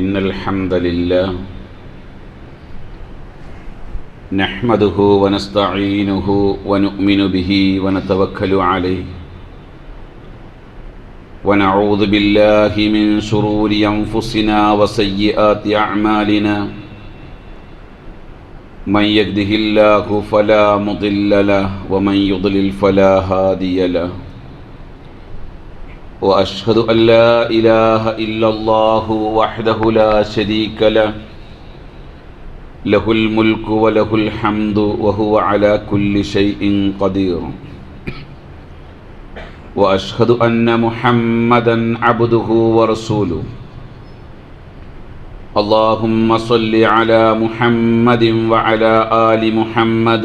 إن الحمد لله نحمده ونستعينه ونؤمن به ونتوكل عليه ونعوذ بالله من شرور أنفسنا وسيئات أعمالنا من يهده الله فلا مضل له ومن يضلل فلا هادي له واشهد ان لا اله الا الله وحده لا شريك له له الملك وله الحمد وهو على كل شيء قدير واشهد ان محمدا عبده ورسوله اللهم صل على محمد وعلى ال محمد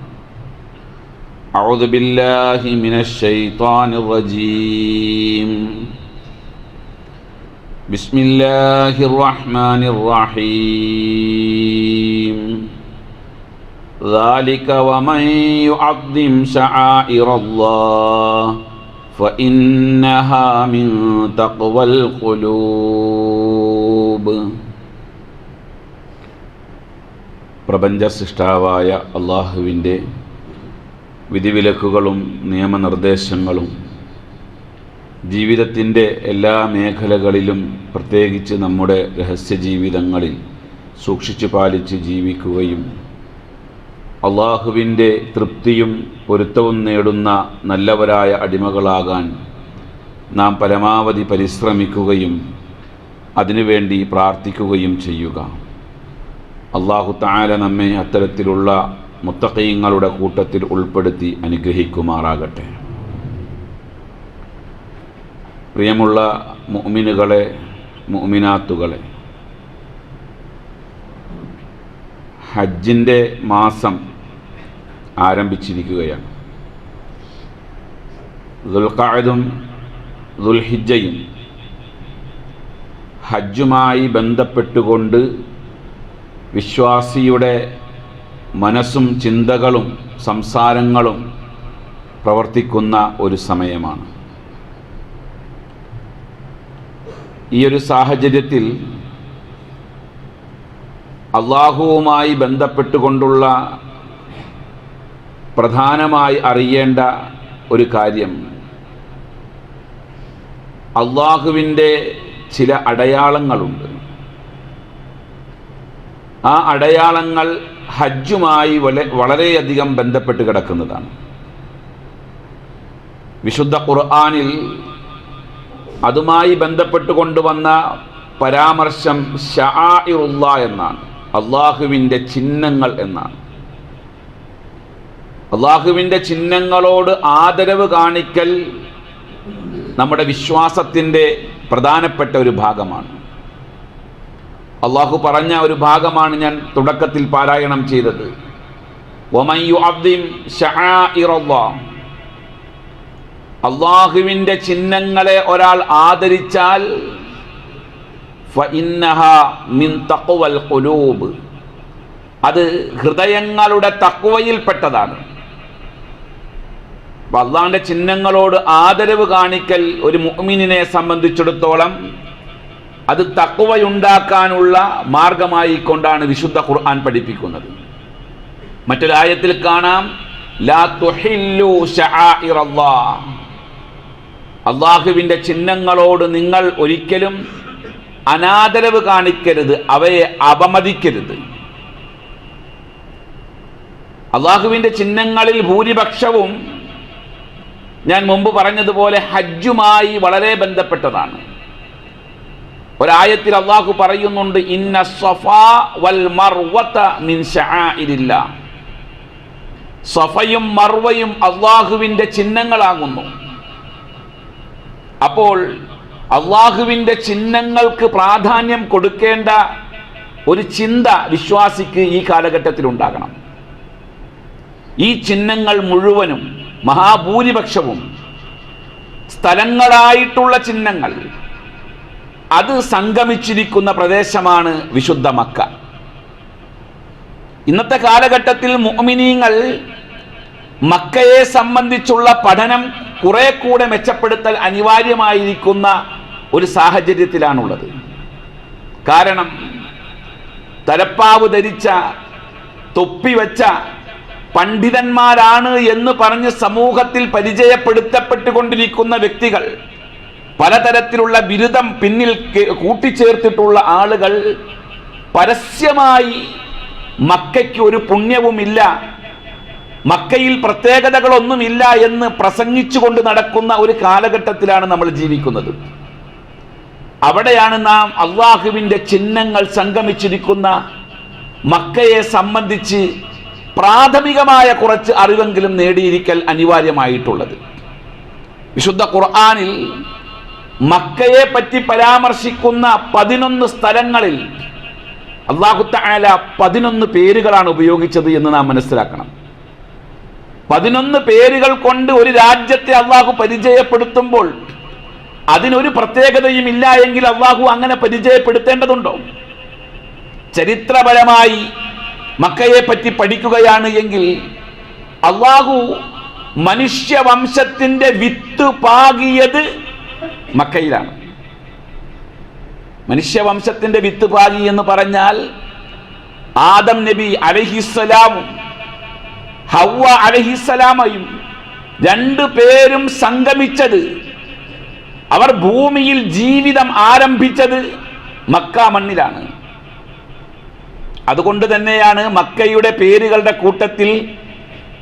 أعوذ بالله من الشيطان الرجيم بسم الله الرحمن الرحيم ذلك ومن يعظم شعائر الله فإنها من تقوى القلوب പ്രപഞ്ച സൃഷ്ടാവായ അള്ളാഹുവിൻ്റെ വിധിവിലക്കുകളും നിയമനിർദ്ദേശങ്ങളും ജീവിതത്തിന്റെ എല്ലാ മേഖലകളിലും പ്രത്യേകിച്ച് നമ്മുടെ രഹസ്യ ജീവിതങ്ങളിൽ സൂക്ഷിച്ചു പാലിച്ച് ജീവിക്കുകയും അള്ളാഹുവിന്റെ തൃപ്തിയും പൊരുത്തവും നേടുന്ന നല്ലവരായ അടിമകളാകാൻ നാം പരമാവധി പരിശ്രമിക്കുകയും അതിനുവേണ്ടി പ്രാർത്ഥിക്കുകയും ചെയ്യുക. അള്ളാഹു താല നമ്മെ അത്തരത്തിലുള്ള മുത്തക്കീങ്ങളുടെ കൂട്ടത്തിൽ ഉൾപ്പെടുത്തി അനുഗ്രഹിക്കുമാറാകട്ടെ. പ്രിയമുള്ള മുഅ്മിനുകളെ മുഅ്മിനാത്തുകളെ ഹജ്ജിന്റെ മാസം ആരംഭിച്ചിരിക്കുകയാണ്. ദുൽഖായതും ദുൽഹിജയും ഹജ്ജുമായി ബന്ധപ്പെട്ടുകൊണ്ട് വിശ്വാസിയുടെ മനസ്സും ചിന്തകളും സംസാരങ്ങളും പ്രവർത്തിക്കുന്ന ഒരു സമയമാണ്. ഈ ഒരു സാഹചര്യത്തിൽ അള്ളാഹുവുമായി ബന്ധപ്പെട്ടുകൊണ്ടുള്ള പ്രധാനമായി അറിയേണ്ട ഒരു കാര്യം അള്ളാഹുവിന്റെ ചില അടയാളങ്ങളുണ്ട്. ആ അടയാളങ്ങൾ ഹജ്ജുമായി വളരെയധികം ബന്ധപ്പെട്ട് കിടക്കുന്നതാണ്. വിശുദ്ധ ഖുർആാനിൽ അതുമായി ബന്ധപ്പെട്ട് കൊണ്ടുവന്ന പരാമർശം ഷാഇറുള്ള എന്നാണ്. അള്ളാഹുവിന്റെ ചിഹ്നങ്ങൾ എന്നാണ്. അള്ളാഹുവിന്റെ ചിഹ്നങ്ങളോട് ആദരവ് കാണിക്കൽ നമ്മുടെ വിശ്വാസത്തിന്റെ പ്രധാനപ്പെട്ട ഒരു ഭാഗമാണ്. അള്ളാഹു പറഞ്ഞ ഒരു ഭാഗമാണ് ഞാൻ തുടക്കത്തിൽ പാരായണം ചെയ്തത്. അള്ളാഹുവിന്റെ ചിഹ്നങ്ങളെ ഒരാൾ ആദരിച്ചാൽ അത് ഹൃദയങ്ങളുടെ തക്കുവയിൽപ്പെട്ടതാണ് അള്ളാഹിന്റെ ചിഹ്നങ്ങളോട് ആദരവ് കാണിക്കൽ ഒരു മുഅ്മിനിനെ സംബന്ധിച്ചിടത്തോളം അത് തക്കുവയുണ്ടാക്കാനുള്ള മാർഗമായി കൊണ്ടാണ് വിശുദ്ധ ഖുർആൻ പഠിപ്പിക്കുന്നത്. മറ്റൊരായത്തിൽ കാണാം ലാ തുഹില്ലു ചിഹ്നങ്ങളോട് നിങ്ങൾ ഒരിക്കലും അനാദരവ് കാണിക്കരുത് അവയെ അപമതിക്കരുത്. അള്ളാഹുവിന്റെ ചിഹ്നങ്ങളിൽ ഭൂരിപക്ഷവും ഞാൻ മുമ്പ് പറഞ്ഞതുപോലെ ഹജ്ജുമായി വളരെ ബന്ധപ്പെട്ടതാണ്. ഒരായത്തിൽ അള്ളാഹു പറയുന്നുണ്ട് ഇന്ന സഫാ വൽ മർവത മിൻ സഫയും മർവയും അള്ളാഹുവിന്റെ ചിഹ്നങ്ങളാകുന്നു. അപ്പോൾ അള്ളാഹുവിന്റെ ചിഹ്നങ്ങൾക്ക് പ്രാധാന്യം കൊടുക്കേണ്ട ഒരു ചിന്ത വിശ്വാസിക്ക് ഈ കാലഘട്ടത്തിൽ ഉണ്ടാകണം. ഈ ചിഹ്നങ്ങൾ മുഴുവനും മഹാഭൂരിപക്ഷവും സ്ഥലങ്ങളായിട്ടുള്ള ചിഹ്നങ്ങൾ അത് സംഗമിച്ചിരിക്കുന്ന പ്രദേശമാണ് വിശുദ്ധ മക്ക. ഇന്നത്തെ കാലഘട്ടത്തിൽ മുഅ്മിനീങ്ങൾ മക്കയെ സംബന്ധിച്ചുള്ള പഠനം കുറെ കൂടെ മെച്ചപ്പെടുത്തൽ അനിവാര്യമായിരിക്കുന്ന ഒരു സാഹചര്യത്തിലാണുള്ളത്. കാരണം തലപ്പാവ് ധരിച്ച തൊപ്പി വച്ച പണ്ഡിതന്മാരാണ് എന്ന് പറഞ്ഞ് സമൂഹത്തിൽ പരിചയപ്പെടുത്തപ്പെട്ടുകൊണ്ടിരിക്കുന്ന വ്യക്തികൾ പലതരത്തിലുള്ള ബിരുദം പിന്നിൽ കൂട്ടിച്ചേർത്തിട്ടുള്ള ആളുകൾ പരസ്യമായി മക്കയ്ക്ക് ഒരു പുണ്യവുമില്ല. മക്കയിൽ പ്രത്യേകതകളൊന്നുമില്ല എന്ന് പ്രസംഗിച്ചുകൊണ്ട് നടക്കുന്ന ഒരു കാലഘട്ടത്തിലാണ് നമ്മൾ ജീവിക്കുന്നത്. അവിടെയാണ് നാം അള്ളാഹുവിന്റെ ചിഹ്നങ്ങൾ സംഗമിച്ചിരിക്കുന്ന മക്കയെ സംബന്ധിച്ച് പ്രാഥമികമായ കുറച്ച് അറിവെങ്കിലും നേടിയിരിക്കൽ അനിവാര്യമായിട്ടുള്ളത്. വിശുദ്ധ ഖുർആനിൽ മക്കയെ പറ്റി പരാമർശിക്കുന്ന പതിനൊന്ന് സ്ഥലങ്ങളിൽ അള്ളാഹു തആല പതിനൊന്ന് പേരുകളാണ് ഉപയോഗിച്ചത് എന്ന് നാം മനസ്സിലാക്കണം. പതിനൊന്ന് പേരുകൾ കൊണ്ട് ഒരു രാജ്യത്തെ അള്ളാഹു പരിചയപ്പെടുത്തുമ്പോൾ അതിനൊരു പ്രത്യേകതയും ഇല്ല എങ്കിൽ അള്ളാഹു അങ്ങനെ പരിചയപ്പെടുത്തേണ്ടതുണ്ടോ? ചരിത്രപരമായി മക്കയെ പറ്റി പഠിക്കുകയാണ് എങ്കിൽ അള്ളാഹു മനുഷ്യവംശത്തിന്റെ വിത്ത് പാകിയത് മക്കയിലാണ്. മനുഷ്യവംശത്തിന്റെ വിത്ത് പാകി എന്ന് പറഞ്ഞാൽ ആദം നബി അലഹിസ്സലാമും ഹവ്വ അലഹിസ്സലാമയും രണ്ടു പേരും സംഗമിച്ചത്. അവർ ഭൂമിയിൽ ജീവിതം ആരംഭിച്ചത് മക്ക മണ്ണിലാണ്. അതുകൊണ്ട് തന്നെയാണ് മക്കയുടെ പേരുകളുടെ കൂട്ടത്തിൽ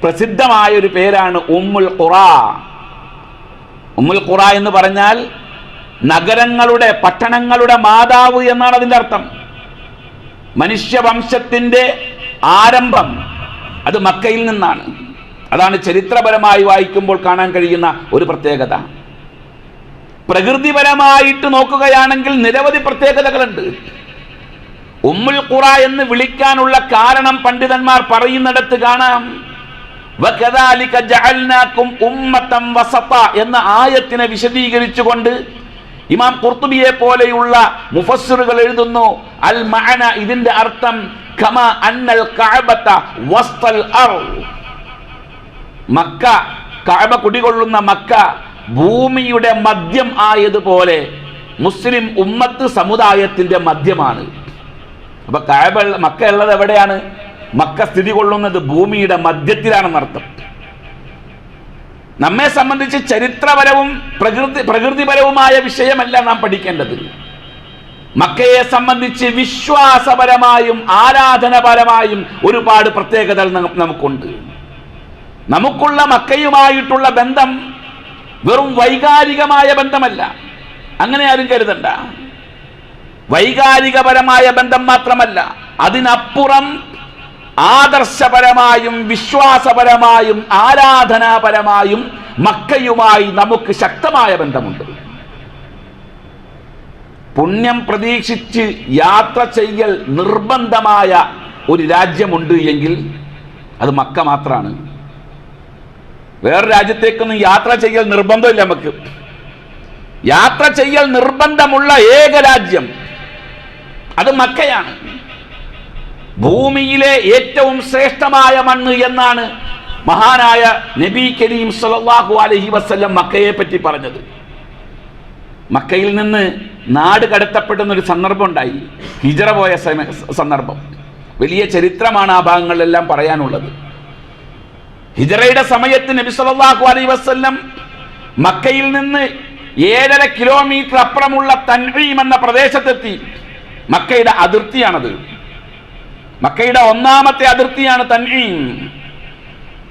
പ്രസിദ്ധമായ ഒരു പേരാണ് ഉമ്മുൽ ഖുറ. ഉമ്മുൽ ഖുറ എന്ന് പറഞ്ഞാൽ നഗരങ്ങളുടെ പട്ടണങ്ങളുടെ മാതാവ് എന്നാണ് അതിന്റെ അർത്ഥം. മനുഷ്യവംശത്തിന്റെ ആരംഭം അത് മക്കയിൽ നിന്നാണ്. അതാണ് ചരിത്രപരമായി വായിക്കുമ്പോൾ കാണാൻ കഴിയുന്ന ഒരു പ്രത്യേകത. പ്രകൃതിപരമായിട്ട് നോക്കുകയാണെങ്കിൽ നിരവധി പ്രത്യേകതകളുണ്ട്. ഉമ്മുൽ ഖുറ എന്ന് വിളിക്കാനുള്ള കാരണം പണ്ഡിതന്മാർ പറയുന്നിടത്ത് കാണാം. എന്ന ആയത്തിനെ വിശദീകരിച്ചുകൊണ്ട് ഇമാം കുർത്തുബിയെ പോലെയുള്ള മുഫസ്സിറുകൾ എഴുതുന്നു അൽ മഅന ഇതിന്റെ അർത്ഥം കമ അന്നൽ കഅബത വസ്തൽ അർൾ മക്ക കഅബ കുടികൊള്ളുന്ന മക്ക ഭൂമിയുടെ മദ്യം ആയതുപോലെ മുസ്ലിം ഉമ്മത്ത് സമുദായത്തിന്റെ മദ്യമാണ് അപ്പൊ കഅബ മക്ക ഉള്ളത് എവിടെയാണ്? മക്ക സ്ഥിതി കൊള്ളുന്നത് ഭൂമിയുടെ മധ്യത്തിലാണെന്നർത്ഥം. നമ്മെ സംബന്ധിച്ച് ചരിത്രപരവും പ്രകൃതി പ്രകൃതിപരവുമായ വിഷയമല്ല നാം പഠിക്കേണ്ടത്. മക്കയെ സംബന്ധിച്ച് വിശ്വാസപരമായും ആരാധനപരമായും ഒരുപാട് പ്രത്യേകതകൾ നമുക്കുണ്ട്. നമുക്കുള്ള മക്കയുമായിട്ടുള്ള ബന്ധം വെറും വൈകാരികമായ ബന്ധമല്ല. അങ്ങനെ ആരും കരുതണ്ട. വൈകാരികപരമായ ബന്ധം മാത്രമല്ല. അതിനപ്പുറം ആദർശപരമായും വിശ്വാസപരമായും ആരാധനാപരമായും മക്കയുമായി നമുക്ക് ശക്തമായ ബന്ധമുണ്ട്. പുണ്യം പ്രതീക്ഷിച്ച് യാത്ര ചെയ്യൽ നിർബന്ധമായ ഒരു രാജ്യമുണ്ട് എങ്കിൽ അത് മക്ക മാത്രമാണ് വേറെ രാജ്യത്തേക്കൊന്നും യാത്ര ചെയ്യൽ നിർബന്ധമില്ല നമുക്ക്. യാത്ര ചെയ്യൽ നിർബന്ധമുള്ള ഏക രാജ്യം അത് മക്കയാണ്. ഭൂമിയിലെ ഏറ്റവും ശ്രേഷ്ഠമായ മണ്ണ് എന്നാണ് മഹാനായ നബി കരീം സല്ലല്ലാഹു അലൈഹി വസല്ലം മക്കയെ പറ്റി പറഞ്ഞത്. മക്കയിൽ നിന്ന് നാട് കടത്തപ്പെടുന്ന ഒരു സന്ദർഭം ഉണ്ടായി. ഹിജറ പോയ സന്ദർഭം. വലിയ ചരിത്രമാണ് ആ ഭാഗങ്ങളിലെല്ലാം പറയാനുള്ളത്. ഹിജറയുടെ സമയത്ത് നബി സല്ലല്ലാഹു അലൈഹി വസല്ലം മക്കയിൽ നിന്ന് ഏഴര കിലോമീറ്റർ അപ്പുറമുള്ള തൻവീം എന്ന പ്രദേശത്തെത്തി. മക്കയുടെ അതിർത്തിയാണത്. മക്കയുടെ ഒന്നാമത്തെ അതിർത്തിയാണ് തൻഈം.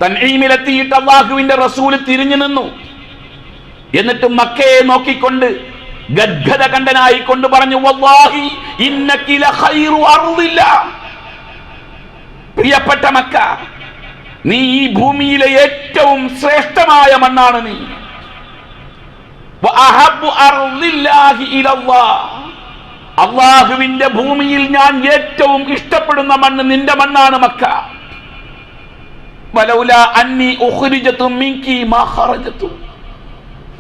തൻഈമിലെത്തിയിട്ട് അള്ളാഹുവിന്റെ റസൂൽ തിരിഞ്ഞു നിന്നു. എന്നിട്ട് മക്കയെ നോക്കിക്കൊണ്ട് ഗദ്ഗത കണ്ടനായി കൊണ്ട് പറഞ്ഞു പ്രിയപ്പെട്ട മക്ക നീ ഈ ഭൂമിയിലെ ഏറ്റവും ശ്രേഷ്ഠമായ മണ്ണാണ് നീ. വഅഹബ്ബു അർദില്ലാഹി ഇലല്ലാഹ്. അള്ളാഹുവിന്റെ ഭൂമിയിൽ ഞാൻ ഏറ്റവും ഇഷ്ടപ്പെടുന്ന മണ്ണ് നിന്റെ മണ്ണാണ് മക്ക. അന്നി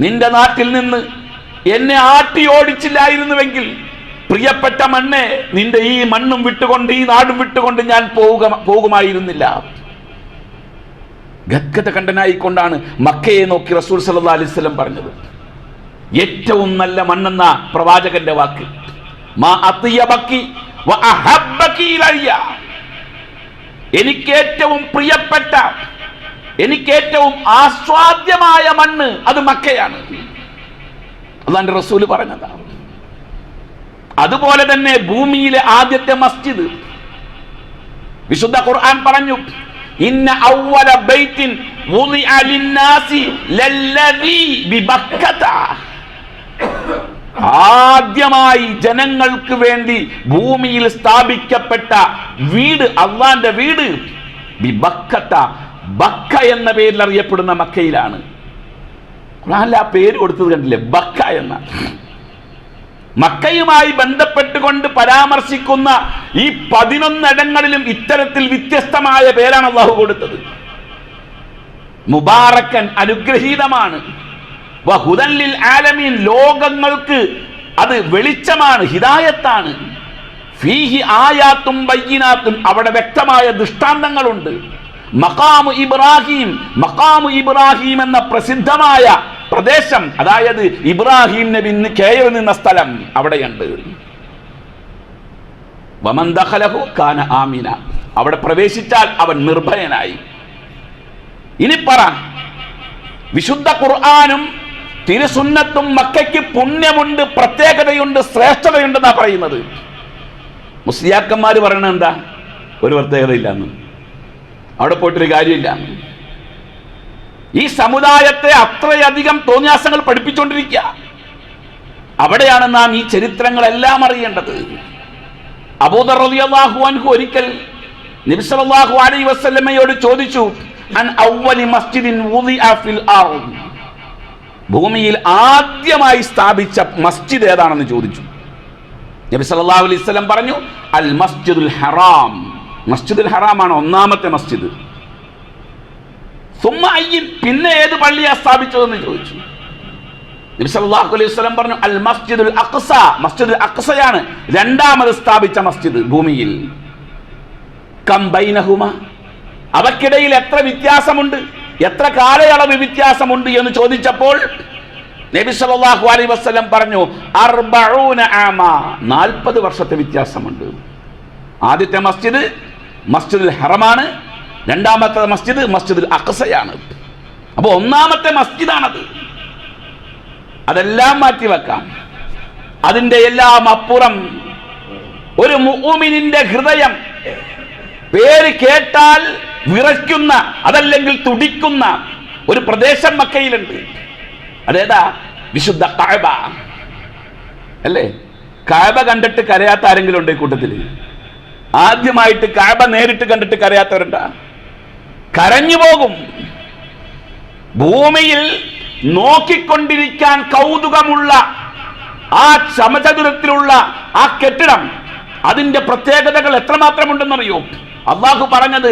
നിന്റെ നാട്ടിൽ നിന്ന് എന്നെ ആട്ടി ഓടിച്ചില്ലായിരുന്നുവെങ്കിൽ പ്രിയപ്പെട്ട മണ്ണെ നിന്റെ ഈ മണ്ണും വിട്ടുകൊണ്ട് ഈ നാടും വിട്ടുകൊണ്ട് ഞാൻ പോവുക പോകുമായിരുന്നില്ല. ഗദ്ഗത കണ്ടനായിക്കൊണ്ടാണ് മക്കയെ നോക്കി റസൂൽ അലൈഹി വസല്ലം പറഞ്ഞത്. ഏറ്റവും നല്ല മണ്ണെന്ന പ്രവാചകന്റെ വാക്ക്. മാ വ ഇലയ്യ. എനിക്ക് ഏറ്റവും പ്രിയപ്പെട്ട എനിക്ക് ഏറ്റവും ആസ്വാദ്യമായ മണ്ണ് അത് മക്കയാണ്. അതാണ്ട് റസൂൽ പറഞ്ഞതാണ് അതുപോലെ തന്നെ ഭൂമിയിലെ ആദ്യത്തെ മസ്ജിദ്. വിശുദ്ധ ഖുർആൻ പറഞ്ഞു ഇന്ന ലല്ലദീ ആദ്യമായി ജനങ്ങൾക്ക് വേണ്ടി ഭൂമിയിൽ സ്ഥാപിക്കപ്പെട്ട വീട് അള്ളാന്റെ വീട് ബക്ക എന്ന പേരിൽ അറിയപ്പെടുന്ന മക്കയിലാണ്. ആ പേര് കൊടുത്തത് കണ്ടില്ലേ? ബക്ക എന്ന. മക്കയുമായി ബന്ധപ്പെട്ടുകൊണ്ട് പരാമർശിക്കുന്ന ഈ പതിനൊന്നിടങ്ങളിലും ഇത്തരത്തിൽ വ്യത്യസ്തമായ പേരാണ് അള്ളാഹു കൊടുത്തത്. മുബാറക്കൻ അനുഗ്രഹീതമാണ്. ആലമീൻ ലോകങ്ങൾക്ക് അത് വെളിച്ചമാണ് ഹിതായത്താണ് ഫീഹി ആയാത്തും ബയ്യനാത്തും അവിടെ വ്യക്തമായ ദൃഷ്ടാന്തങ്ങളുണ്ട്. മഖാമു ഇബ്രാഹിം മഖാമു ഇബ്രാഹിം എന്ന പ്രസിദ്ധമായ പ്രദേശം അതായത് ഇബ്രാഹിം നബി ഇന്ന് നിന്ന സ്ഥലം അവിടെയുണ്ട്. വമൻ ദഖലഹു കാന ആമിന. അവിടെ പ്രവേശിച്ചാൽ അവൻ നിർഭയനായി. ഇനി പറ വിശുദ്ധ ഖുർആാനും തിരുസുന്നത്തും മക്കയ്ക്ക് പുണ്യമുണ്ട് പ്രത്യേകതയുണ്ട് ശ്രേഷ്ഠതയുണ്ടെന്നാ പറയുന്നത്. മുസ്ലിയാക്കന്മാർ പറയണത് എന്താ? ഒരു പ്രത്യേകതയില്ലെന്ന്. അവിടെ പോയിട്ടൊരു കാര്യമില്ല. ഈ സമുദായത്തെ അത്രയധികം തോന്നിയാസങ്ങൾ പഠിപ്പിച്ചുകൊണ്ടിരിക്കുക അവിടെയാണ് നാം ഈ ചരിത്രങ്ങളെല്ലാം അറിയേണ്ടത്. അബൂദർ റളിയല്ലാഹു അൻഹു ഒരിക്കൽ നബി അലൈഹി വസല്ലമയോട് ചോദിച്ചു അൻ അവ്വലി മസ്ജിദിൻ ഫിൽ ഭൂമിയിൽ ആദ്യമായി സ്ഥാപിച്ച മസ്ജിദ് ഏതാണെന്ന് ചോദിച്ചു. നബി സല്ലല്ലാഹു അലൈഹി വസല്ലം പറഞ്ഞു അൽ മസ്ജിദുൽ ഹറാം. മസ്ജിദുൽ ഹറാമാണ് ഒന്നാമത്തെ മസ്ജിദ്. സുമ്മ അയ്യിൻ പിന്നെ ഏത് പള്ളിയാ സ്ഥാപിച്ചതെന്ന് ചോദിച്ചു. നബി സല്ലല്ലാഹു അലൈഹി വസല്ലം പറഞ്ഞു അൽ മസ്ജിദുൽ അഖ്സ. മസ്ജിദുൽ അഖ്സയാണ് രണ്ടാമത് സ്ഥാപിച്ച മസ്ജിദ് ഭൂമിയിൽ. കം ബൈനഹുമ. അവക്കിടയിൽ എത്ര വ്യത്യാസമുണ്ട്? എത്ര കാലയളവ് വ്യത്യാസമുണ്ട് എന്ന് ചോദിച്ചപ്പോൾ നബി സല്ലല്ലാഹു അലൈഹി വസല്ലം പറഞ്ഞു അർബഊന ആമ. 40 വർഷത്തെ വ്യത്യാസമുണ്ട്. ആദ്യത്തെ മസ്ജിദ് മസ്ജിദുൽ ഹറമാണ് രണ്ടാമത്തെ മസ്ജിദ് മസ്ജിദുൽ അഖസയാണ് അപ്പോൾ ഒന്നാമത്തെ മസ്ജിദാണത്. അതെല്ലാം മാറ്റി വെക്കാം അതിന്റെ എല്ലാം അപ്പുറം ഒരു മുഅ്മിനിന്റെ ഹൃദയം പേര് കേട്ടാൽ വിറയ്ക്കുന്ന അതല്ലെങ്കിൽ തുടിക്കുന്ന ഒരു പ്രദേശം മക്കയിലുണ്ട്. അതേതാ? വിശുദ്ധ കായബ. അല്ലേ? കായബ കണ്ടിട്ട് കരയാത്ത ആരെങ്കിലും ഉണ്ട് ഈ കൂട്ടത്തിൽ? ആദ്യമായിട്ട് കായബ നേരിട്ട് കണ്ടിട്ട് കരയാത്തവരുണ്ടാ? കരഞ്ഞു പോകും. ഭൂമിയിൽ നോക്കിക്കൊണ്ടിരിക്കാൻ കൗതുകമുള്ള ആ സമചതുരത്തിലുള്ള ആ കെട്ടിടം അതിന്റെ പ്രത്യേകതകൾ എത്രമാത്രമുണ്ടെന്നറിയോ? അള്ളാഹു പറഞ്ഞത്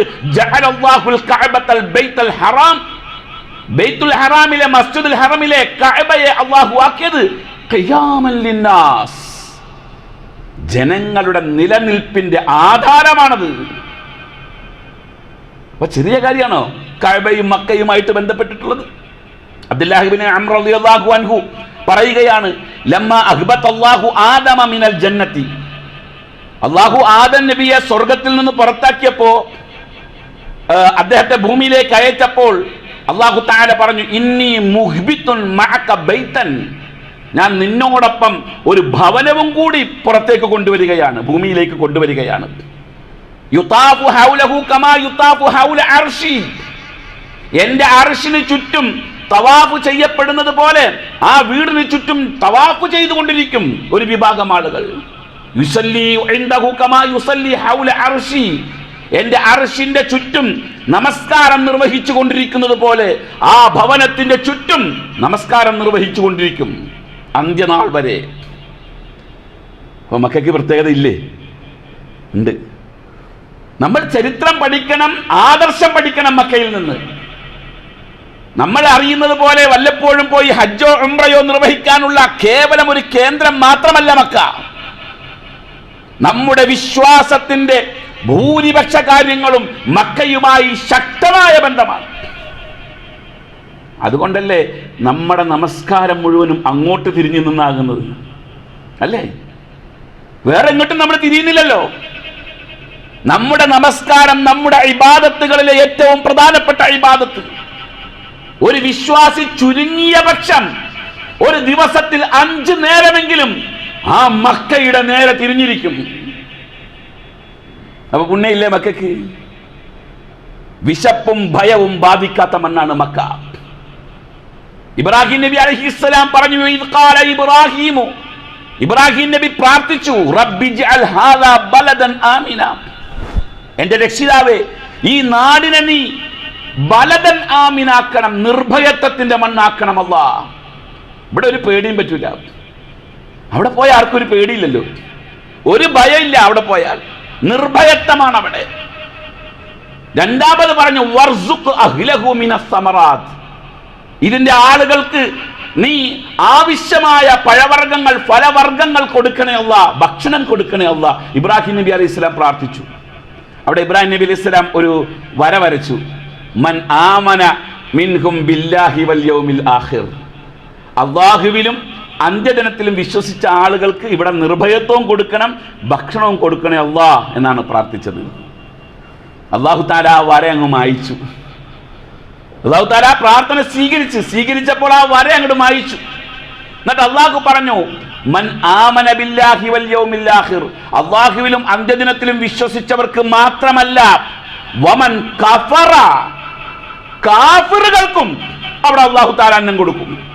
ഹറാം. ബൈത്തുൽ ഹറാമിലെ മസ്ജിദുൽ ഹറമിലെ കഅബയെ അള്ളാഹു ആക്കിയത് ജനങ്ങളുടെ നിലനിൽപ്പിന്റെ ആധാരമാണത്. അപ്പൊ ചെറിയ കാര്യമാണോ? കഅബയും മക്കയുമായിട്ട് ബന്ധപ്പെട്ടിട്ടുള്ളത്? റളിയല്ലാഹു അൻഹു പറയുകയാണ് ലമ്മ അഹ്ബത്ത് അള്ളാഹു ആദമ മിനൽ ജന്നത്തി. അള്ളാഹു ആദൻ നബിയെ സ്വർഗത്തിൽ നിന്ന് പുറത്താക്കിയപ്പോ അദ്ദേഹത്തെ ഭൂമിയിലേക്ക് അയച്ചപ്പോൾ അള്ളാഹു താല പറഞ്ഞു ഇന്നി മുഹ്ബിത്തുൻ ബൈതൻ. ഞാൻ നിന്നോടൊപ്പം ഒരു ഭവനവും കൂടി പുറത്തേക്ക് കൊണ്ടുവരികയാണ് ഭൂമിയിലേക്ക് കൊണ്ടുവരികയാണ്. യുതാഫു ഹൗലഹു കമാ യുതാഫു ഹൗല എന്റെ അർഷിന് ചുറ്റും തവാഫ് ചെയ്യപ്പെടുന്നത് പോലെ ആ വീടിന് ചുറ്റും തവാഫ് ചെയ്തുകൊണ്ടിരിക്കും ഒരു വിഭാഗം ആളുകൾ. എന്റെ അർഷിന്റെ ചുറ്റും നമസ്കാരം നിർവഹിച്ചു കൊണ്ടിരിക്കുന്നത് പോലെ ആ ഭവനത്തിന്റെ ചുറ്റും നമസ്കാരം നിർവഹിച്ചു കൊണ്ടിരിക്കും. അന്ത്യനാൾ വരെ. അപ്പൊ മക്കൾക്ക് പ്രത്യേകത ഇല്ലേ? ഉണ്ട്. നമ്മൾ ചരിത്രം പഠിക്കണം ആദർശം പഠിക്കണം മക്കയിൽ നിന്ന്. നമ്മൾ അറിയുന്നത് പോലെ വല്ലപ്പോഴും പോയി ഹജ്ജോ ഉംറയോ നിർവഹിക്കാനുള്ള കേവലം ഒരു കേന്ദ്രം മാത്രമല്ല മക്ക. നമ്മുടെ വിശ്വാസത്തിന്റെ ഭൂരിപക്ഷ കാര്യങ്ങളും മക്കയുമായി ശക്തമായ ബന്ധമാണ്. അതുകൊണ്ടല്ലേ നമ്മുടെ നമസ്കാരം മുഴുവനും അങ്ങോട്ട് തിരിഞ്ഞു നിന്നാകുന്നത്? അല്ലേ? വേറെ എങ്ങോട്ടും നമ്മൾ തിരിയുന്നില്ലല്ലോ. നമ്മുടെ നമസ്കാരം നമ്മുടെ ഇബാദത്തുകളിലെ ഏറ്റവും പ്രധാനപ്പെട്ട ഇബാദത്ത്. ഒരു വിശ്വാസി ചുരുങ്ങിയ പക്ഷം ഒരു ദിവസത്തിൽ അഞ്ചു നേരമെങ്കിലും ആ മക്കയുടെ നേരെ തിരിഞ്ഞിരിക്കും. അപ്പൊ പുണ്യയില്ലേ മക്കൾക്ക് വിശപ്പും ഭയവും ബാധിക്കാത്ത മണ്ണാണ് മക്ക. ഇബ്രാഹിം നബി അലൈഹിസ്സലാം പറഞ്ഞു ഇബ്രാഹിമു. ഇബ്രാഹിം നബി പ്രാർത്ഥിച്ചു ബലദൻ ആമിന. എന്റെ രക്ഷിതാവേ ഈ നാടിനെ നീ ബലദൻ ആമിനാക്കണം നിർഭയത്വത്തിന്റെ മണ്ണാക്കണം അല്ല ഇവിടെ ഒരു പേടിയും പറ്റൂല. അവിടെ പോയ ആർക്കും ഒരു പേടിയില്ലല്ലോ. ഒരു ഭയമില്ല അവിടെ പോയാൽ. നിർഭയത്വമാണ് അവിടെ രണ്ടാമത് പറഞ്ഞു ഇതിന്റെ ആളുകൾക്ക് നീ ആവശ്യമായ പഴവർഗങ്ങൾ ഫലവർഗങ്ങൾ കൊടുക്കണേ അല്ല ഭക്ഷണം കൊടുക്കണേ അല്ല. ഇബ്രാഹിം നബി അലൈഹി സ്വലാം പ്രാർത്ഥിച്ചു. അവിടെ ഇബ്രാഹിം നബി അലൈഹി സ്വലാം ഒരു വര വരച്ചു. മൻ ആമന മിൻഹും ബില്ലാഹി വൽ യൗമിൽ അള്ളാഹുവിലും അന്ത്യദിനത്തിലും വിശ്വസിച്ച ആളുകൾക്ക് ഇവിടെ നിർഭയത്വവും കൊടുക്കണം ഭക്ഷണവും കൊടുക്കണേ അള്ളാ എന്നാണ് പ്രാർത്ഥിച്ചത്. അള്ളാഹു താര ആ വര അങ്ങ് മായിച്ചു. അള്ളാഹു താര പ്രാർത്ഥന സ്വീകരിച്ച് സ്വീകരിച്ചപ്പോൾ ആ വര അങ്ങോട്ട് മായിച്ചു. എന്നിട്ട് അള്ളാഹു പറഞ്ഞു മൻ ആമന ബില്ലാഹി വൽ അള്ളാഹുവിലും അന്ത്യദിനത്തിലും വിശ്വസിച്ചവർക്ക് മാത്രമല്ല വമൻ കഫറ. കാഫിറുകൾക്കും അവിടെ അള്ളാഹു താരാന്നം കൊടുക്കും.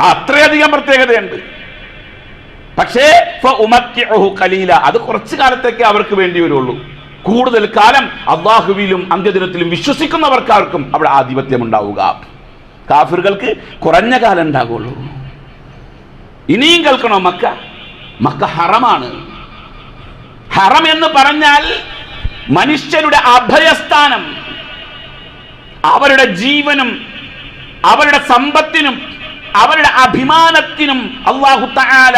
അത്രയധികം പ്രത്യേകതയുണ്ട്. പക്ഷേ അത് കുറച്ചു കാലത്തേക്ക് അവർക്ക് വേണ്ടി വരുള്ളൂ. കൂടുതൽ കാലം അള്ളാഹുവിലും അന്ത്യദിനത്തിലും വിശ്വസിക്കുന്നവർക്കാർക്കും അവിടെ ആധിപത്യം ഉണ്ടാവുക കാഫിറുകൾക്ക് കുറഞ്ഞ കാലം ഉണ്ടാകുള്ളൂ ഇനിയും കേൾക്കണോ മക്ക? മക്ക ഹറമാണ്. ഹറം എന്ന് പറഞ്ഞാൽ മനുഷ്യരുടെ അഭയസ്ഥാനം. അവരുടെ ജീവനും അവരുടെ സമ്പത്തിനും അവരുടെ അഭിമാനത്തിനും അള്ളാഹു തആല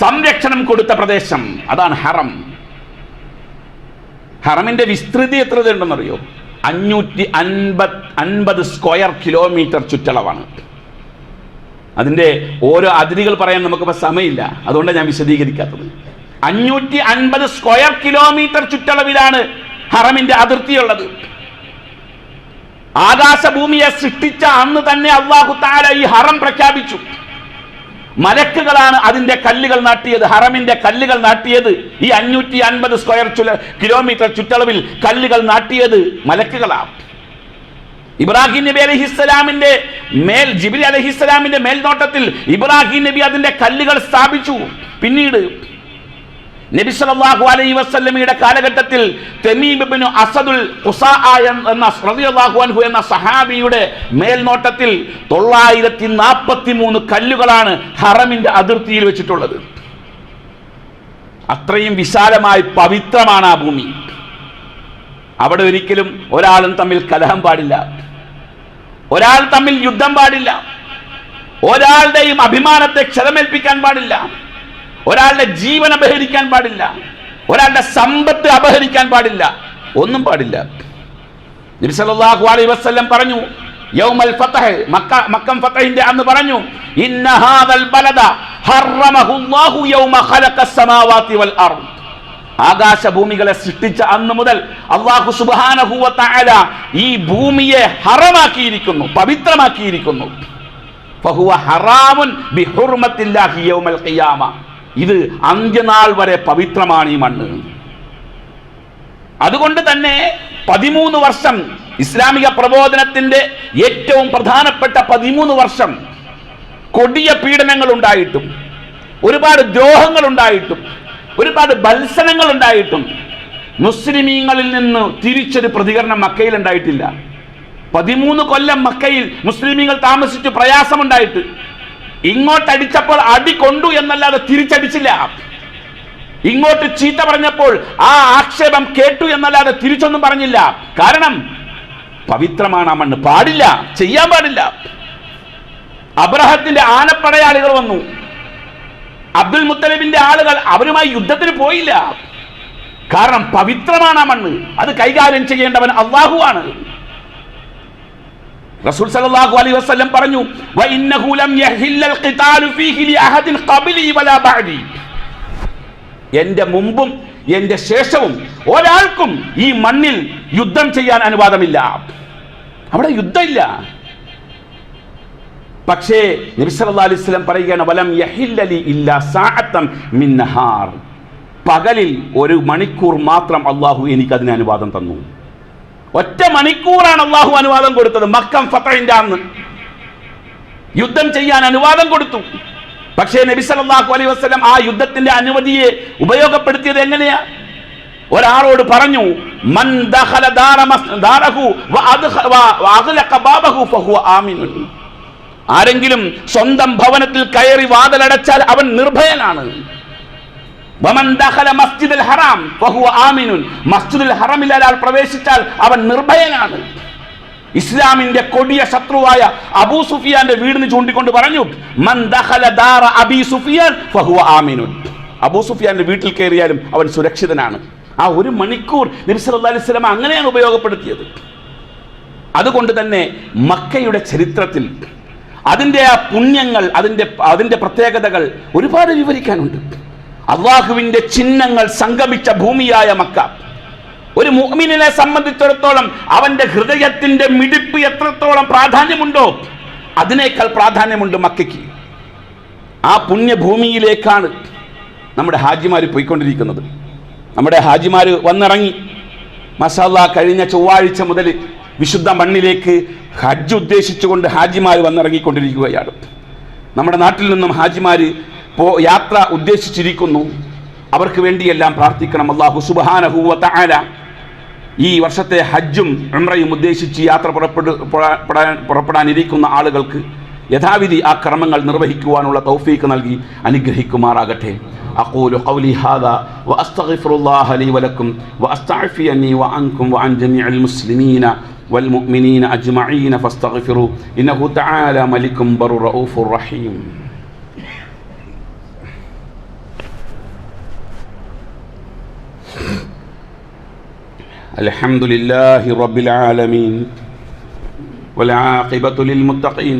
സംരക്ഷണം കൊടുത്ത പ്രദേശം. അതാണ് ഹറം. ഹറമിന്റെ വിസ്തൃതി എത്ര ഉണ്ടെന്നറിയോ അഞ്ഞൂറ്റി അൻപത് അൻപത് സ്ക്വയർ കിലോമീറ്റർ ചുറ്റളവാണ്. അതിന്റെ ഓരോ അതിരുകൾ പറയാൻ നമുക്കിപ്പോൾ സമയമില്ല. അതുകൊണ്ട് ഞാൻ വിശദീകരിക്കാത്തത്. അഞ്ഞൂറ്റി അൻപത് സ്ക്വയർ കിലോമീറ്റർ ചുറ്റളവിലാണ് ഹറമിന്റെ അതിർത്തിയുള്ളത്. ആകാശഭൂമിയെ സൃഷ്ടിച്ച അന്ന് തന്നെ അള്ളാഹു താര ഈ ഹറം പ്രഖ്യാപിച്ചു. മലക്കുകളാണ് അതിന്റെ കല്ലുകൾ നാട്ടിയത് ഹറമിന്റെ കല്ലുകൾ നാട്ടിയത്. ഈ അഞ്ഞൂറ്റി അൻപത് സ്ക്വയർ കിലോമീറ്റർ ചുറ്റളവിൽ കല്ലുകൾ നാട്ടിയത് മലക്കുകളാണ്. ഇബ്രാഹിം നബി അലഹിസ്സലാമിന്റെ മേൽ ജിബിലി അലഹിസ്സലാമിന്റെ മേൽനോട്ടത്തിൽ ഇബ്രാഹിം നബി അതിന്റെ കല്ലുകൾ സ്ഥാപിച്ചു. പിന്നീട് നബി സല്ലല്ലാഹു അലൈഹി വസല്ലമയുടെ കാലഘട്ടത്തിൽ തമീം ഇബ്നു അസദുൽ എന്ന എന്ന സഹാബിയുടെ മേൽനോട്ടത്തിൽ തൊള്ളായിരത്തി നാൽപ്പത്തി മൂന്ന് കല്ലുകളാണ് ഹറമിന്റെ അതിർത്തിയിൽ വെച്ചിട്ടുള്ളത്. അത്രയും വിശാലമായി പവിത്രമാണ് ആ ഭൂമി. അവിടെ ഒരിക്കലും ഒരാളും തമ്മിൽ കലഹം പാടില്ല. ഒരാൾ തമ്മിൽ യുദ്ധം പാടില്ല. ഒരാളുടെയും അഭിമാനത്തെ ക്ഷതമേൽപ്പിക്കാൻ പാടില്ല. ഒരാളുടെ ജീവൻ അപഹരിക്കാൻ പാടില്ല. ഒരാളുടെ സമ്പത്ത് അപഹരിക്കാൻ പാടില്ല. ഒന്നും പാടില്ല. നബി സല്ലല്ലാഹു അലൈഹി വസല്ലം പറഞ്ഞു യൗമൽ ഫതഹ് മക്ക മക്കം ഫതഹിന്റെ അന്ന് പറഞ്ഞു ഇന്ന ഹാദൽ ബലദ ഹറമഹുല്ലാഹു യൗമ ഖലഖസ് സമാവാതി വൽ അർദ്. ആകാശഭൂമികളെ സൃഷ്ടിച്ച അന്ന് മുതൽ അള്ളാഹു സുബ്ഹാനഹു വ ഈ ഭൂമിയെ ഹറമാക്കിയിരിക്കുന്നു പവിത്രമാക്കിയിരിക്കുന്നു. ഫഹുവ ഹറാമുൻ ബിഹുർമത്തില്ലാഹി യൗമൽ ഖിയാമ. ഇത് അന്ത്യനാൾ വരെ പവിത്രമാണ് ഈ മണ്ണ്. അതുകൊണ്ട് തന്നെ പതിമൂന്ന് വർഷം ഇസ്ലാമിക പ്രബോധനത്തിന്റെ ഏറ്റവും പ്രധാനപ്പെട്ട പതിമൂന്ന് വർഷം കൊടിയ പീഡനങ്ങൾ ഉണ്ടായിട്ടും ഒരുപാട് ദ്രോഹങ്ങൾ ഉണ്ടായിട്ടും ഒരുപാട് ബത്സനങ്ങൾ ഉണ്ടായിട്ടും മുസ്ലിമീങ്ങളിൽ നിന്ന് തിരിച്ചൊരു പ്രതികരണം മക്കയിൽ ഉണ്ടായിട്ടില്ല. പതിമൂന്ന് കൊല്ലം മക്കയിൽ മുസ്ലിമീങ്ങൾ താമസിച്ചു പ്രയാസമുണ്ടായിട്ട് ഇങ്ങോട്ടടിച്ചപ്പോൾ അടി കൊണ്ടു എന്നല്ലാതെ തിരിച്ചടിച്ചില്ല. ഇങ്ങോട്ട് ചീത്ത പറഞ്ഞപ്പോൾ ആ ആക്ഷേപം കേട്ടു എന്നല്ലാതെ തിരിച്ചൊന്നും പറഞ്ഞില്ല. കാരണം പവിത്രമാണ് ആ മണ്ണ്. പാടില്ല ചെയ്യാൻ പാടില്ല. അബ്രഹത്തിന്റെ ആനപ്പടയാളികൾ വന്നു. അബ്ദുൽ മുത്തലിബിന്റെ ആളുകൾ അവരുമായി യുദ്ധത്തിന് പോയില്ല. കാരണം പവിത്രമാണ് ആ മണ്ണ്. അത് കൈകാര്യം ചെയ്യേണ്ടവൻ അള്ളാഹുവാണ് റസൂൽ സല്ലല്ലാഹു അലൈഹി വസല്ലം പറഞ്ഞു വ ഇന്നഹു ലം യഹില്ലൽ ഖിതാലു ഫീഹി ലി അഹദിൻ ഖബ്ലി വലാ ബഅദി. എന്റെ മുമ്പും എന്റെ ശേഷവും ഒരാൾക്കും ഈ മണ്ണിൽ യുദ്ധം ചെയ്യാൻ അനുവാദമില്ല. അവിടെ യുദ്ധമില്ല. പക്ഷേ നബി സല്ലല്ലാഹു അലൈഹി വസല്ലം പറയുകയാണ് വലം യഹില്ലലി ഇല്ലാ സാഅത്തം മിൻ നഹാർ. പകലിൽ ഒരു മണിക്കൂർ മാത്രം അള്ളാഹു എനിക്ക് അതിന് അനുവാദം തന്നു. ഒറ്റ മണിക്കൂറാണ് അള്ളാഹു അനുവാദം കൊടുത്തത്. മക്കം ഫത്തഹിന്റെ അന്ന്. യുദ്ധം ചെയ്യാൻ അനുവാദം കൊടുത്തു. പക്ഷേ നബി സല്ലല്ലാഹു അലൈഹി വസല്ലം ആ യുദ്ധത്തിന്റെ അനുമതിയെ ഉപയോഗപ്പെടുത്തിയത് എങ്ങനെയാ? ഒരാളോട് പറഞ്ഞു മൻ ദഖല ഫഹുവ ആരെങ്കിലും സ്വന്തം ഭവനത്തിൽ കയറി വാതിലടച്ചാൽ അവൻ നിർഭയനാണ്. മസ്ജിദുൽ ഹറാം മസ്ജിദുൽ ഹറമിൽ ഒരാൾ പ്രവേശിച്ചാൽ അവൻ നിർഭയനാണ്. ഇസ്ലാമിന്റെ കൊടിയ ശത്രുവായ അബൂ സുഫിയാന്റെ വീടിന് ചൂണ്ടിക്കൊണ്ട് പറഞ്ഞു മൻ ദഖല അബി സുഫിയാൻ അബൂ സുഫിയാന്റെ വീട്ടിൽ കയറിയാലും അവൻ സുരക്ഷിതനാണ്. ആ ഒരു മണിക്കൂർ നബി അലൈഹി വസല്ലം അങ്ങനെയാണ് ഉപയോഗപ്പെടുത്തിയത്. അതുകൊണ്ട് തന്നെ മക്കയുടെ ചരിത്രത്തിൽ അതിന്റെ ആ പുണ്യങ്ങൾ അതിന്റെ അതിന്റെ പ്രത്യേകതകൾ ഒരുപാട് വിവരിക്കാനുണ്ട്. അള്ളാഹുവിന്റെ ചിഹ്നങ്ങൾ സംഗമിച്ച ഭൂമിയായ മക്ക. ഒരു മുഅ്മിനിനെ സംബന്ധിച്ചിടത്തോളം അവന്റെ ഹൃദയത്തിന്റെ മിടിപ്പ് എത്രത്തോളം പ്രാധാന്യമുണ്ടോ അതിനേക്കാൾ പ്രാധാന്യമുണ്ട് മക്കയ്ക്ക്. ആ പുണ്യഭൂമിയിലേക്കാണ് നമ്മുടെ ഹാജിമാർ പോയിക്കൊണ്ടിരിക്കുന്നത്. നമ്മുടെ ഹാജിമാർ വന്നിറങ്ങി. മസാല കഴിഞ്ഞ ചൊവ്വാഴ്ച മുതൽ വിശുദ്ധ മണ്ണിലേക്ക് ഹജ്ജ് ഉദ്ദേശിച്ചുകൊണ്ട് ഹാജിമാർ വന്നിറങ്ങിക്കൊണ്ടിരിക്കുകയാണ്. നമ്മുടെ നാട്ടിൽ നിന്നും ഹാജിമാർ യാത്ര ഉദ്ദേശിച്ചിരിക്കുന്നു അവർക്ക് വേണ്ടിയെല്ലാം പ്രാർത്ഥിക്കണം അള്ളാഹു സുബാനഹുവ തആല ഈ വർഷത്തെ ഹജ്ജും ഉംറയും ഉദ്ദേശിച്ച് യാത്ര പുറപ്പെടു പുറ- പുറ- പുറപ്പെടാനിരിക്കുന്ന ആളുകൾക്ക് യഥാവിധി ആ കർമ്മങ്ങൾ നിർവഹിക്കുവാനുള്ള തൗഫീക്ക് നൽകി അനുഗ്രഹിക്കുമാറാകട്ടെ أقول قولي هذا وأستغفر الله لي ولكم وأستعفيني وعنكم وعن جميع المسلمين والمؤمنين أجمعين فاستغفروا إنه تعالى ملك بر رؤوف رحيم الحمد لله رب العالمين والعاقبة للمتقين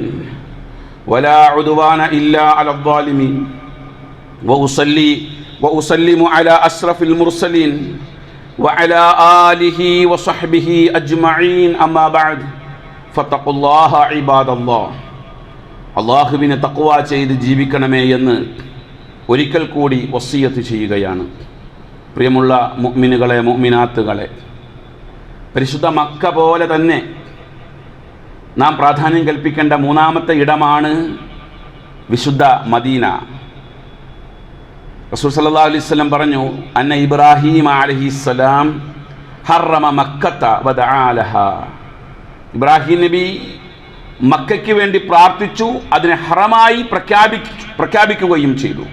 ولا عدوان إلا على الظالمين وأصلي وأسلم على أشرف المرسلين وعلى آله وصحبه أجمعين أما بعد فاتقوا الله عباد الله അള്ളാഹുവിനെ തക്കുവ ചെയ്ത് ജീവിക്കണമേ എന്ന് ഒരിക്കൽ കൂടി വസീയത്ത് ചെയ്യുകയാണ് പ്രിയമുള്ള മുഅ്മിനുകളെ മുഅ്മിനാത്തുകളെ പരിശുദ്ധ മക്ക പോലെ തന്നെ നാം പ്രാധാന്യം കൽപ്പിക്കേണ്ട മൂന്നാമത്തെ ഇടമാണ് വിശുദ്ധ മദീന. റസൂൽ സല്ലാ അലൈഹി പറഞ്ഞു അന്ന ഇബ്രാഹിം അലഹിസ്സലാം ഹറമ മക്കത്ത വദാലഹ ഇബ്രാഹിം നബി മക്കയ്ക്ക് വേണ്ടി പ്രാർത്ഥിച്ചു അതിനെ ഹറമായി പ്രഖ്യാപി പ്രഖ്യാപിക്കുകയും ചെയ്തു.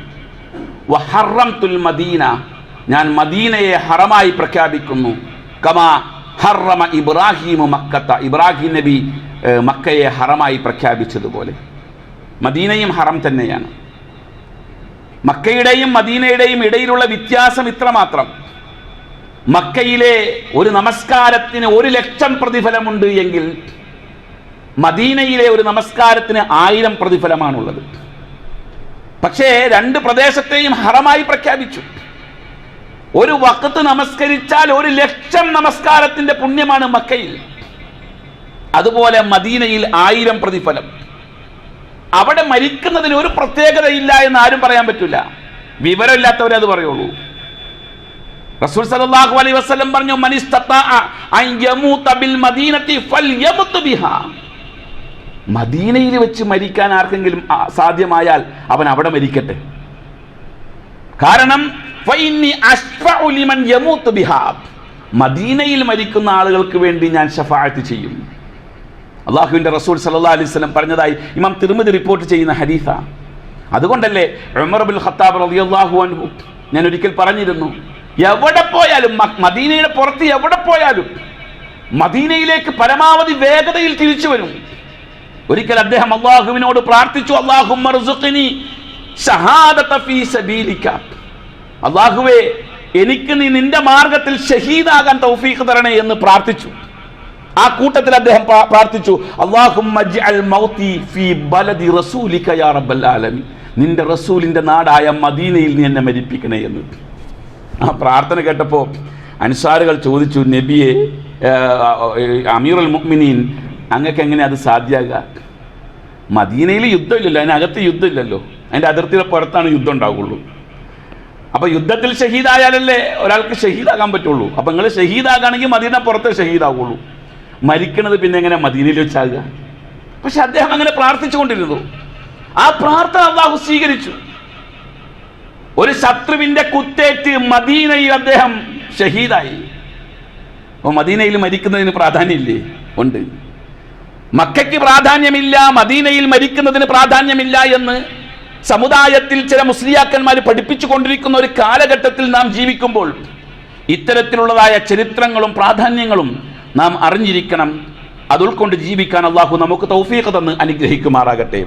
വഹറംതുൽ മദീന ഞാൻ മദീനയെ ഹറമായി പ്രഖ്യാപിക്കുന്നു. കമാ ഹറമ ഇബ്രാഹിമു മക്കത്ത. ഇബ്രാഹിം നബി മക്കയെ ഹറമായി പ്രഖ്യാപിച്ചതുപോലെ. മദീനയും ഹറം തന്നെയാണ്. മക്കയുടെയും മദീനയുടെയും ഇടയിലുള്ള വ്യത്യാസം ഇത്രമാത്രം. മക്കയിലെ ഒരു നമസ്കാരത്തിന് ഒരു ലക്ഷം പ്രതിഫലമുണ്ട് എങ്കിൽ മദീനയിലെ ഒരു നമസ്കാരത്തിന് ആയിരം പ്രതിഫലമാണുള്ളത്. പക്ഷേ രണ്ട് പ്രദേശത്തെയും ഹറമായി പ്രഖ്യാപിച്ചു. ഒരു വക്കത്ത് നമസ്കരിച്ചാൽ ഒരു ലക്ഷം നമസ്കാരത്തിന്റെ പുണ്യമാണ് മക്കയിൽ. അതുപോലെ മദീനയിൽ ആയിരം പ്രതിഫലം. അവിടെ മരിക്കുന്നതിന് ഒരു പ്രത്യേകതയില്ല എന്ന് ആരും പറയാൻ പറ്റില്ല. വിവരമില്ലാത്തവരെ അത് പറയുള്ളൂ. റസൂൽ സല്ലല്ലാഹു അലൈഹി വസല്ലം പറഞ്ഞു ബിൽ മദീനത്തി ബിഹാ. മദീനയിൽ വെച്ച് മരിക്കാൻ ആർക്കെങ്കിലും സാധ്യമായാൽ അവൻ അവിടെ മരിക്കട്ടെ. കാരണം മദീനയിൽ മരിക്കുന്ന ആളുകൾക്ക് വേണ്ടി ഞാൻ ഷഫായത്ത് ചെയ്യും. അള്ളാഹുവിന്റെ റസൂൽ സല്ലാ അലൈഹി വസല്ലം പറഞ്ഞതായി ഇമാം തിരുമതി റിപ്പോർട്ട് ചെയ്യുന്ന ഹരീഫ അതുകൊണ്ടല്ലേ ഉമർ ബിൻ ഖത്താബ് റളിയല്ലാഹു അൻഹു ഞാൻ ഒരിക്കൽ പറഞ്ഞിരുന്നു എവിടെ പോയാലും മദീനയുടെ പുറത്ത് എവിടെ പോയാലും മദീനയിലേക്ക് പരമാവധി വേഗതയിൽ തിരിച്ചു വരും. ഒരിക്കൽ അദ്ദേഹം അള്ളാഹുവിനോട് പ്രാർത്ഥിച്ചു സബീലിക അള്ളാഹുവേ എനിക്ക് നീ നിന്റെ മാർഗത്തിൽ ഷഹീദാകാൻ തൗഫീഖ് തരണേ എന്ന് പ്രാർത്ഥിച്ചു. ആ കൂട്ടത്തിൽ അദ്ദേഹം പ്രാർത്ഥിച്ചു നിന്റെ റസൂലിന്റെ നാടായ മദീനയിൽ നീ എന്നെ മരിപ്പിക്കണേ എന്ന്. ആ പ്രാർത്ഥന കേട്ടപ്പോൾ അൻസാറുകൾ ചോദിച്ചു നബിയെ അമീറുൽ മുഅ്മിനീൻ അങ്ങക്ക് എങ്ങനെ അത് സാധ്യമാകുക മദീനയിൽ യുദ്ധമില്ലല്ലോ അതിനകത്ത് യുദ്ധമില്ലല്ലോ. അതിന്റെ അതിർത്തിയുടെ പുറത്താണ് യുദ്ധം ഉണ്ടാവുള്ളൂ. അപ്പോൾ യുദ്ധത്തിൽ ഷഹീദായാലല്ലേ ഒരാൾക്ക് ഷഹീദാകാൻ പറ്റുള്ളൂ. അപ്പോൾ നിങ്ങൾ ഷഹീദാകാണെങ്കിൽ മദീന പുറത്തെ ഷഹീദാവുള്ളൂ. മരിക്കണത് പിന്നെ എങ്ങനെ മദീനയിൽ വെച്ചാകുക? പക്ഷെ അദ്ദേഹം അങ്ങനെ പ്രാർത്ഥിച്ചുകൊണ്ടിരുന്നു ആ പ്രാർത്ഥന അള്ളാഹു സ്വീകരിച്ചു. ഒരു ശത്രുവിന്റെ കുത്തേറ്റ് മദീനയിൽ അദ്ദേഹം ഷഹീദായി. അപ്പോൾ മദീനയിൽ മരിക്കുന്നതിന് പ്രാധാന്യമില്ലേ? ഉണ്ട്. മക്കയ്ക്ക് പ്രാധാന്യമില്ല മദീനയിൽ മരിക്കുന്നതിന് പ്രാധാന്യമില്ല എന്ന് സമുദായത്തിൽ ചില മുസ്ലിയാക്കന്മാർ പഠിപ്പിച്ചു കൊണ്ടിരിക്കുന്ന ഒരു കാലഘട്ടത്തിൽ നാം ജീവിക്കുമ്പോൾ ഇത്തരത്തിലുള്ളതായ ചരിത്രങ്ങളും പ്രാധാന്യങ്ങളും നാം അറിഞ്ഞിരിക്കണം. അത് ഉൾക്കൊണ്ട് ജീവിക്കാൻ അള്ളാഹു നമുക്ക് തൗഫീഖ് തന്ന് അനുഗ്രഹിക്കുമാറാകട്ടെ.